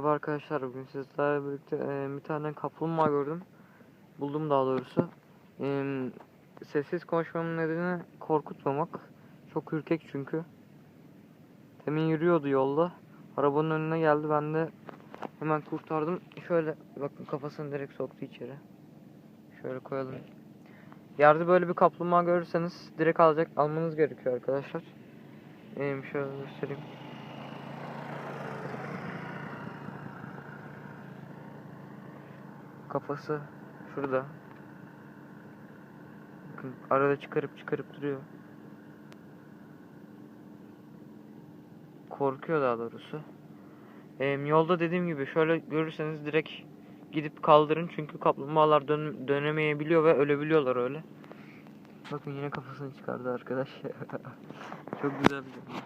Merhaba arkadaşlar. Bugün sizlerle birlikte e, bir tane kaplumbağa gördüm. Buldum daha doğrusu. E, sessiz konuşmamın nedeni korkutmamak. Çok ürkek çünkü. Demin yürüyordu yolda. Arabanın önüne geldi. Ben de hemen kurtardım. Şöyle bakın kafasını direkt soktu içeri. Şöyle koyalım. Yerde böyle bir kaplumbağa görürseniz direkt alacak almanız gerekiyor arkadaşlar. E, şöyle göstereyim. Kafası şurada. Bakın arada çıkarıp çıkarıp duruyor. Korkuyor daha doğrusu. Ee, yolda dediğim gibi şöyle görürseniz direkt gidip kaldırın çünkü kaplumbağalar dön dönemeyebiliyor ve ölebiliyorlar öyle. Bakın yine kafasını çıkardı arkadaş. Çok güzel bir şey.